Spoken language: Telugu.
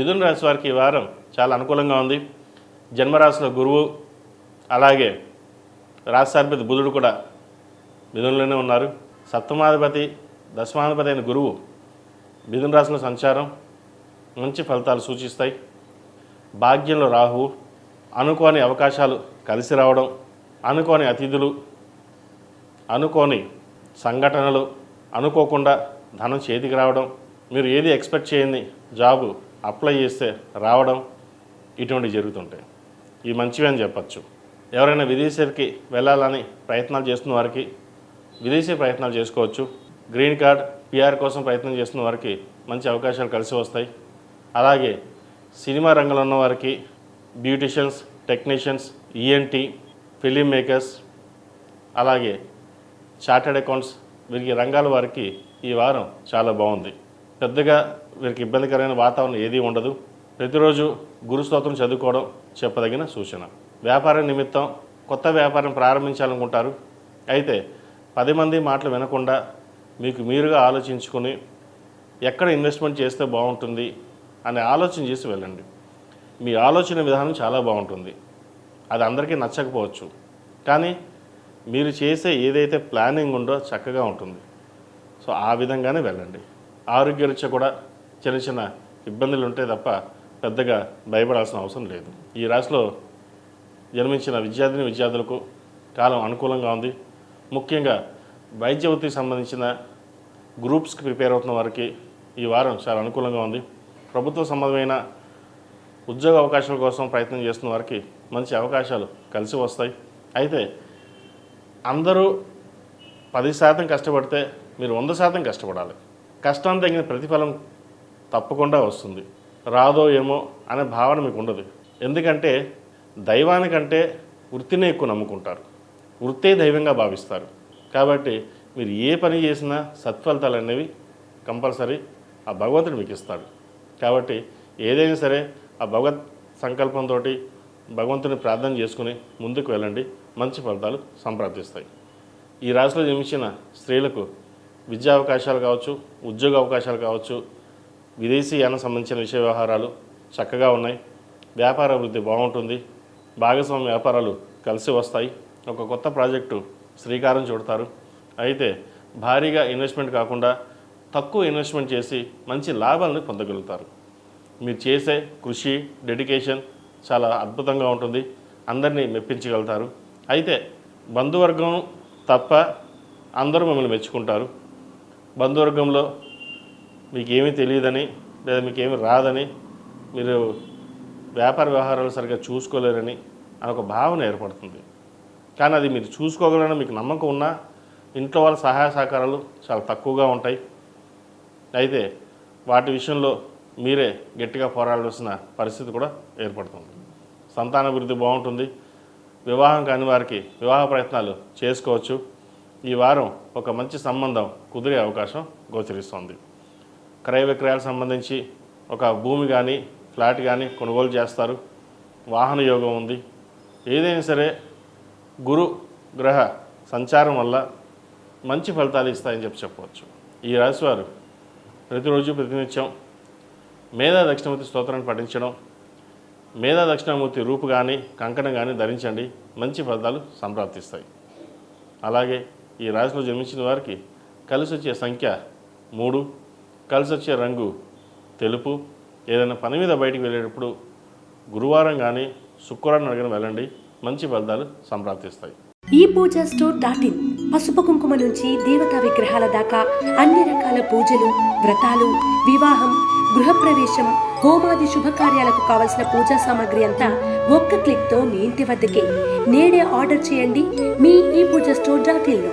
మిథున రాశి వారికి ఈ వారం చాలా అనుకూలంగా ఉంది. జన్మరాశిలో గురువు అలాగే రాశాధిపతి బుధుడు కూడా మిథునలోనే ఉన్నారు. సప్తమాధిపతి దశమాధిపతి అయిన గురువు మిథున రాశిలో సంచారం మంచి ఫలితాలు సూచిస్తాయి. భాగ్యంలో రాహువు అనుకోని అవకాశాలు కలిసి రావడం అనుకోని అతిథులు అనుకోని సంఘటనలు అనుకోకుండా ధనం చేతికి రావడం మీరు ఏది ఎక్స్పెక్ట్ చేయండి జాబు అప్లై చేస్తే రావడం ఇటువంటివి జరుగుతుంటాయి. ఇవి మంచివి అని చెప్పచ్చు. ఎవరైనా విదేశీకి వెళ్ళాలని ప్రయత్నాలు చేస్తున్న వారికి విదేశీ ప్రయత్నాలు చేసుకోవచ్చు. గ్రీన్ కార్డ్ పిఆర్ కోసం ప్రయత్నం చేస్తున్న వారికి మంచి అవకాశాలు కలిసి వస్తాయి. అలాగే సినిమా రంగంలో ఉన్న వారికి beauticians technicians ENT film makers అలాగే చార్టెడ్ అకౌంట్స్ వీరికి రంగాల వారికి ఈ వారం చాలా బాగుంది. పెద్దగా వీరికి ఇబ్బందికరమైన వాతావరణం ఏదీ ఉండదు. ప్రతిరోజు గురుస్తోత్రం చదువుకోవడం చెప్పదగిన సూచన. వ్యాపారం నిమిత్తం కొత్త వ్యాపారం ప్రారంభించాలనుకుంటారు. అయితే పది మంది మాటలు వినకుండా మీకు మీరుగా ఆలోచించుకొని ఎక్కడ ఇన్వెస్ట్మెంట్ చేస్తే బాగుంటుంది అనే ఆలోచన చేసి వెళ్ళండి. మీ ఆలోచన విధానం చాలా బాగుంటుంది. అది అందరికీ నచ్చకపోవచ్చు. కానీ మీరు చేసే ఏదైతే ప్లానింగ్ ఉందో చక్కగా ఉంటుంది. సో ఆ విధంగానే వెళ్ళండి. ఆరోగ్యరీత్యా కూడా చిన్న చిన్న ఇబ్బందులు ఉంటే తప్ప పెద్దగా భయపడాల్సిన అవసరం లేదు. ఈ రాశిలో జన్మించిన విద్యార్థిని విద్యార్థులకు కాలం అనుకూలంగా ఉంది. ముఖ్యంగా వైద్య వృత్తికి సంబంధించిన గ్రూప్స్కి ప్రిపేర్ అవుతున్న వారికి ఈ వారం చాలా అనుకూలంగా ఉంది. ప్రభుత్వ సంబంధమైన ఉద్యోగ అవకాశాల కోసం ప్రయత్నం చేస్తున్న వారికి మంచి అవకాశాలు కలిసి వస్తాయి. అయితే అందరూ పది శాతం కష్టపడితే మీరు వంద శాతం కష్టపడాలి. కష్టం తగిన ప్రతిఫలం తప్పకుండా వస్తుంది. రాదో ఏమో అనే భావన మీకు ఉండదు. ఎందుకంటే దైవానికంటే వృత్తినే ఎక్కువ నమ్ముకుంటారు. వృత్తే దైవంగా భావిస్తారు. కాబట్టి మీరు ఏ పని చేసినా సత్ఫలితాలు అనేవి కంపల్సరీ ఆ భగవంతుడు మీకు ఇస్తాడు. కాబట్టి ఏదైనా సరే ఆ భగవత్ సంకల్పంతో భగవంతుని ప్రార్థన చేసుకుని ముందుకు వెళ్ళండి. మంచి ఫలితాలు సంప్రాప్తిస్తాయి. ఈ రాశిలో జన్మించిన స్త్రీలకు విద్యా అవకాశాలు కావచ్చు ఉద్యోగ అవకాశాలు కావచ్చు విదేశీయానం సంబంధించిన విషయ వ్యవహారాలు చక్కగా ఉన్నాయి. వ్యాపార అభివృద్ధి బాగుంటుంది. భాగస్వామ్య వ్యాపారాలు కలిసి వస్తాయి. ఒక కొత్త ప్రాజెక్టు శ్రీకారం చుడతారు. అయితే భారీగా ఇన్వెస్ట్మెంట్ కాకుండా తక్కువ ఇన్వెస్ట్మెంట్ చేసి మంచి లాభాలను పొందగలుగుతారు. మీరు చేసే కృషి డెడికేషన్ చాలా అద్భుతంగా ఉంటుంది. అందరినీ మెప్పించగలుగుతారు. అయితే బంధువర్గం తప్ప అందరూ మిమ్మల్ని మెచ్చుకుంటారు. బంధువర్గంలో మీకు ఏమీ తెలియదని లేదా మీకు రాదని మీరు వ్యాపార వ్యవహారాలు సరిగ్గా చూసుకోలేరని అని ఒక భావన ఏర్పడుతుంది. కానీ అది మీరు చూసుకోగలరని మీకు నమ్మకం ఉన్నా ఇంట్లో వాళ్ళ సహాయ సహకారాలు చాలా తక్కువగా ఉంటాయి. అయితే వాటి విషయంలో మీరే గట్టిగా పోరాడాల్సిన పరిస్థితి కూడా ఏర్పడుతుంది. సంతానాభివృద్ధి బాగుంటుంది. వివాహం కాని వారికి వివాహ ప్రయత్నాలు చేసుకోవచ్చు. ఈ వారం ఒక మంచి సంబంధం కుదిరే అవకాశం గోచరిస్తోంది. క్రయ విక్రయాలకు సంబంధించి ఒక భూమి కానీ ఫ్లాట్ కానీ కొనుగోలు చేస్తారు. వాహన యోగం ఉంది. ఏదైనా సరే గురు గ్రహ సంచారం వల్ల మంచి ఫలితాలు ఇస్తాయని చెప్పి చెప్పవచ్చు. ఈ రాశివారు ప్రతిరోజు ప్రతినిత్యం మేధా దక్షిణమూర్తి స్తోత్రాన్ని పఠించడం మేధా దక్షిణామూర్తి రూపు కానీ కంకణం కానీ ధరించండి. మంచి ఫలితాలు సంప్రాప్తిస్తాయి. అలాగే ఈ రాశిలో జన్మించిన వారికి కలిసి వచ్చే సంఖ్య మూడు కలిసి వచ్చే రంగు తెలుపు. ఏదైనా పని మీద బయటికి వెళ్ళేటప్పుడు గురువారం కానీ శుక్రవారం అడిగిన వెళ్ళండి. మంచి ఫలితాలు సంప్రాప్తిస్తాయి. ఈ పూజా స్టోర్ డాట్ ఇన్ పసుపు కుంకుమ నుంచి దేవతా విగ్రహాల దాకా అన్ని రకాల పూజలు వ్రతాలు వివాహం గృహప్రవేశం హోమాది శుభకార్యాలకు కావలసిన పూజా సామాగ్రి అంతా ఒక్క క్లిక్తో మీ ఇంటి వద్దకే. నేడే ఆర్డర్ చేయండి మీ ఈ పూజా స్టోర్ డాట్ ఇన్లో.